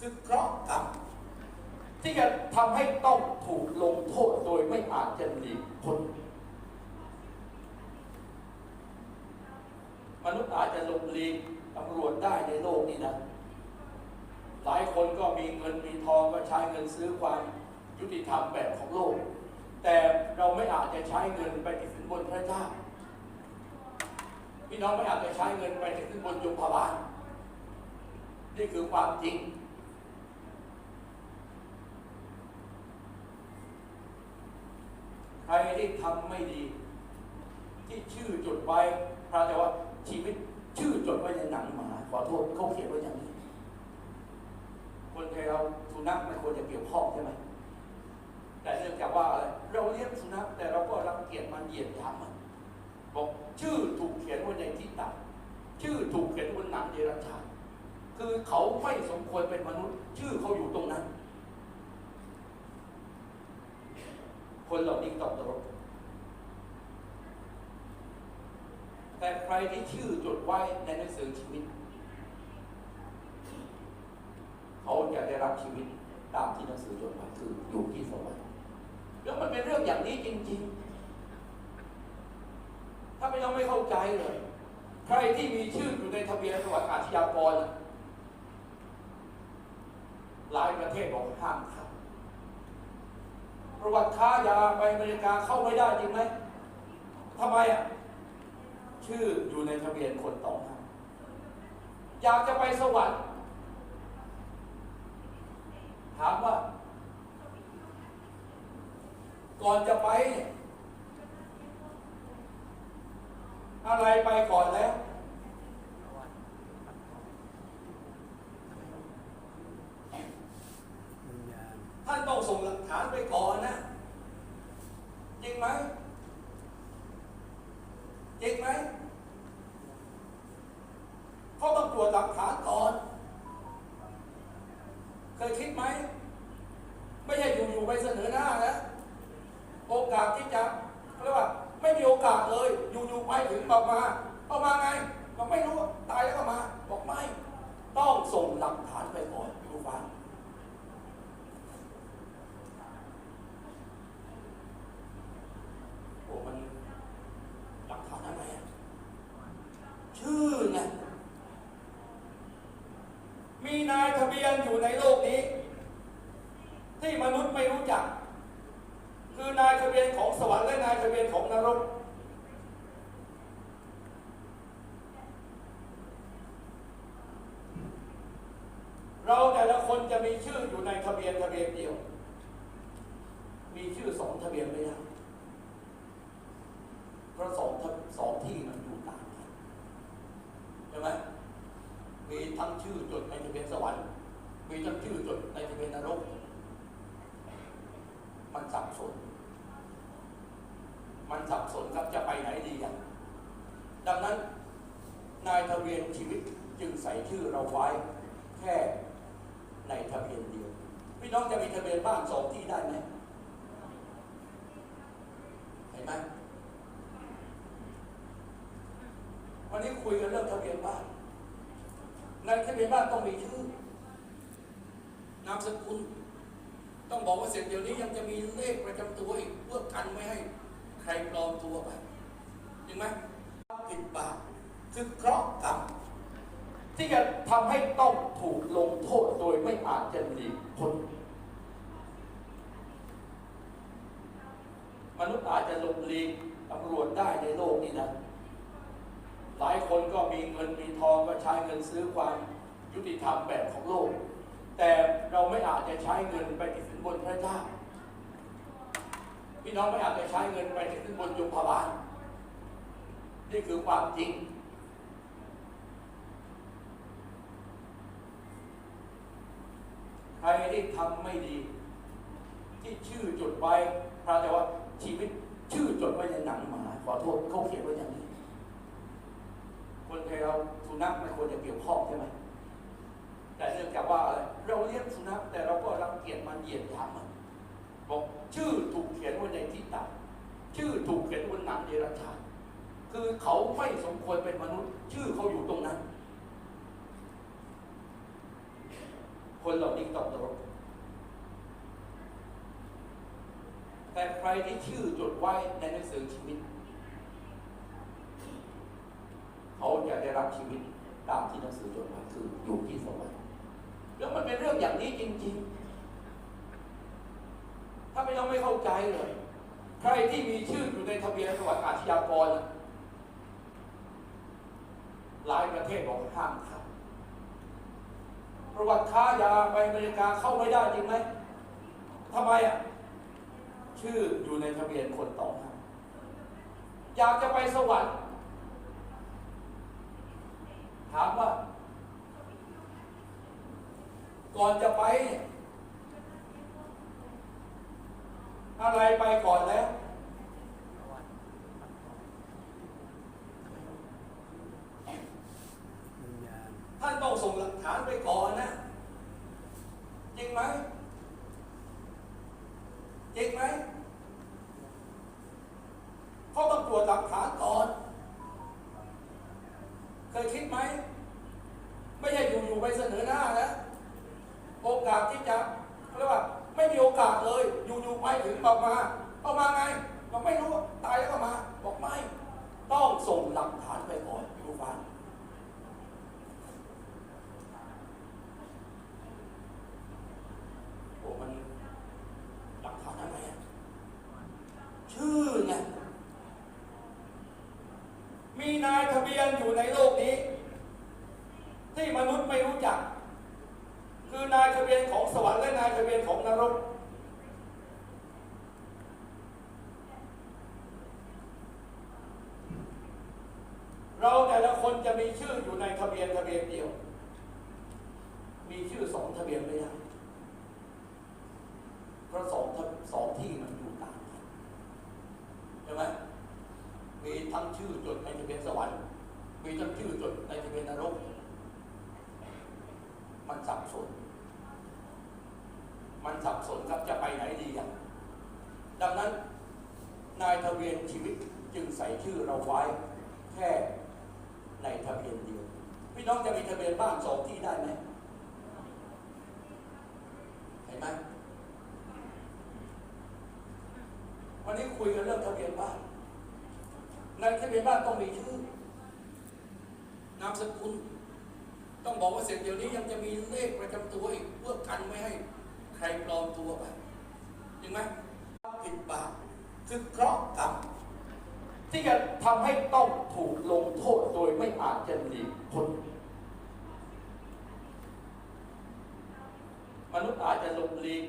คือเคราะห์กรรมที่จะทำให้ต้องถูกลงโทษโดยไม่อาจจะหลีกพ้นมนุษย์อาจจะหลบหลีกตำรวจได้ในโลกนี้นะ หลายคนก็มีเงินมีทองก็ใช้เงินซื้อความยุติธรรมแบบของโลก แต่เราไม่อาจจะใช้เงินไปติดสินบนพระเจ้าพี่น้องไม่อาจจะใช้เงินไปติดสินบนยมพบาลนี่คือความจริง ใครที่ทำไม่ดี ที่ชื่อจดไว้พระแต่ว่าชีวิตชื่อจดไว้ในหนังหมา ขอโทษเขาเขียนไว้อย่างนี้ คนไทยเราสุนัขไม่ควรจะเกี่ยวข้องใช่ไหมแต่เนื่องจากว่าอะไรเราเลี้ยงสุนัขแต่เราก็รังเกียจมันเหยียดหยามมันบอกชื่อถูกเขียนไว้ในที่ต่ำชื่อถูกเขียนบนหนังเดรัจฉานคือเขาไม่สมควรเป็นมนุษย์ ชื่อเขาอยู่ตรงนั้น คนเหล่านี้ตกนรกแต่ใครที่ชื่อจดไว้ในหนังสือชีวิต เขาจะได้รับชีวิตตามที่หนังสือจดไว้คืออยู่ที่สวรรค์แล้วมันเป็นเรื่องอย่างนี้จริง ๆ ถ้าไม่ต้องไม่เข้าใจเลย ใครที่มีชื่ออยู่ในทะเบียนประวัติอาชญากรหลายประเทศบอกห้ามเข้า ประวัติค้ายาไปอเมริกาเข้าไม่ได้จริงไหมทำไมอะ ชื่ออยู่ในทะเบียนคนต้องห้ามอยากจะไปสวรรค์ถามว่า ก่อนจะไป อะไรไปก่อนแล้วญญาณ ท่านต้อ งหลักฐานไปก่อนนะ จริงไหมจริงไหมเขาต้องตรวจหลักฐานก่อน เคยคิดไหม ไม่ใช่อยู่ๆไปเสนอหน้านะ โอกาสที่จะเรียกว่าไม่มีโอกาสเลย อยู่ๆไปถึงบอกมาเอามาไงบอกไม่รู้ ตายแล้วก็มา บอกไม่ ต้องส่งหลักฐานไปก่อนดูฟัง โอ้มันหลักฐานอะไรอะชื่อไงมีนายทะเบียนอยู่ในโลกนี้ ที่มนุษย์ไม่รู้จัก คือนายทะเบียนของสวรรค์และนายทะเบียนของนรก เราแต่ละคนจะมีชื่ออยู่ในทะเบียนทะเบียนเดียว มีชื่อสองทะเบียนไม่ได้เพราะสองทะสองที่มันอยู่ต่างกันใช่ไหมมีทั้งชื่อจดในทะเบียนสวรรค์ มีทั้งชื่อจดในทะเบียนนรก มัน สับสน มันสับสนครับจะไปไหนดีอะดังนั้นนายทะเบียนชีวิตจึงใส่ชื่อเราไว้แค่ในทะเบียนเดียว พี่น้องจะมีทะเบียนบ้านสองที่ได้ไหมเห็นไหมวันนี้คุยกันเรื่องทะเบียนบ้าน ในทะเบียนบ้านต้องมีชื่อนามสกุล ต้องบอกว่าเสร็จเดี๋ยวนี้ยังจะมีเลขประจำตัวอีกเพื่อกันไม่ให้ใครปลอมตัวไปจริงไหมผิดบาปคือเคราะห์กรรมที่จะทำให้ต้องถูกลงโทษโดยไม่อาจจะหลีกพ้นมนุษย์อาจจะหลบหลีกตำรวจได้ในโลกนี้นะ หลายคนก็มีเงินมีทองก็ใช้เงินซื้อความยุติธรรมแบบของโลก แต่เราไม่อาจจะใช้เงินไปติดสินบนพระเจ้าพี่น้องไม่อาจจะใช้เงินไปติดสินบนยมพบาลนี่คือความจริง ใครที่ทำไม่ดี ที่ชื่อจดไว้พระแต่ว่าชีวิตชื่อจดไว้ในหนังหมาขอโทษเขาเขียนไว้อย่างนี้ คนไทยเราสุนัขไม่ควรจะเกี่ยวข้องใช่ไหม แต่เนื่องจากว่าเราเลี้ยงสุนัขแต่เราก็รังเกียจมันเหยียดหยามมันบอกชื่อถูกเขียนไว้ในที่ต่ำชื่อถูกเขียนบนหนังเดรัจฉานคือเขาไม่สมควรเป็นมนุษย์ ชื่อเขาอยู่ตรงนั้น คนเหล่านี้ตกนรกแต่ใครที่ชื่อจดไว้ในหนังสือชีวิต เขาจะได้รับชีวิตตามที่หนังสือจดไว้คืออยู่ที่สวรรค์ แล้วมันเป็นเรื่องอย่างนี้จริง ๆ ถ้าไม่ต้องไม่เข้าใจเลย ใครที่มีชื่ออยู่ในทะเบียนประวัติอาชญากรหลายประเทศบอกห้ามทำประวัติค้ายาไปอเมริกาเข้าไม่ได้จริงไหมทำไมอะ ชื่ออยู่ในทะเบียนคนต้องห้ามอยากจะไปสวรรค์ถามว่า ก่อนจะไป อะไรไปก่อนแล้ว ท่านต้องส่งหลักฐานไปก่อนนะ จริงไหมจริงไหมเขาต้องตรวจหลักฐานก่อน เคยคิดไหม ไม่ใช่อยู่ๆไปเสนอหน้านะ โอกาสที่จะเขาเรียกว่า ไม่มีโอ กาสเลย อยู่ๆไปถึงบอกมาเอามาไงบอกไม่รู้ตายแล้วก็มา บอกไม่ ต้องส่งหลักฐานไปก่อนอยู่ฟัง โอ้มันหลักฐานอะไรอะชื่อไงมีนายทะเบียนอยู่ในโลกนี้ ที่มนุษย์ไม่รู้จัก คือนายทะเบียนของสวรรค์และนายทะเบียนของนรก เราแต่ละคน จะมีชื่ออยู่ในทะเบียนทะเบียนเดียว มีชื่อสองทะเบียนไม่ได้เพราะสองทะสองที่มันอยู่ต่างกันใช่ไหมมีทั้งชื่อจดในทะเบียนสวรรค์ มีทั้งชื่อจดในทะเบียนนรก มันสับสน มันสับสนครับจะไปไหนดีอะดังนั้นนายทะเบียนชีวิตจึงใส่ชื่อเราไว้แค่ ในทะเบียนเดียว พี่น้องจะมีทะเบียนบ้านสองที่ได้ไหมเห็นไหมวันนี้คุยกันเรื่องทะเบียนบ้านในทะเบียนบ้านต้องมีชื่อนามสกุลต้องบอกว่าเสร็จเดี๋ยวนี้ยังจะมีเลขประจำตัวอีกเพื่อกันไม่ให้ใครปลอมตัวไปจริงไหมผิดบาปคือเคราะห์กรรม ที่จะทำให้ต้องถูกลงโทษโดยไม่อาจจะหลีกพ้นมนุษย์อาจจะหลบหลีก